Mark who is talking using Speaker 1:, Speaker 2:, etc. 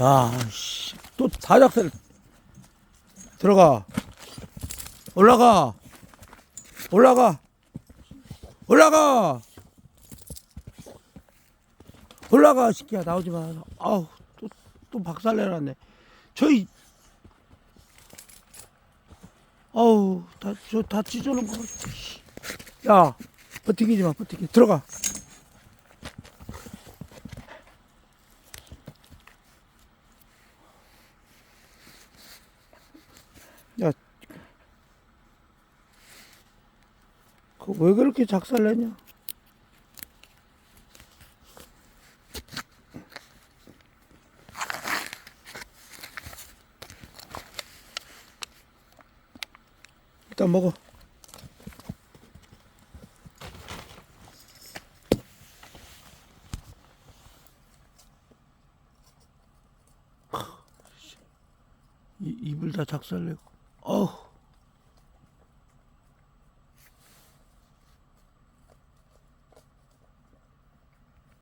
Speaker 1: 야, 씨, 또 다작살 들어가. 올라가. 올라가. 올라가. 올라가, 새끼야. 나오지 마. 아우, 또, 또 박살 내놨네. 저희, 아우, 다, 저, 다 찢어놓은 거. 야, 버티기지 마, 버티기. 들어가. 야, 그 왜 그렇게 작살내냐? 일단 먹어. 이, 입을 다 작살내고. Oh,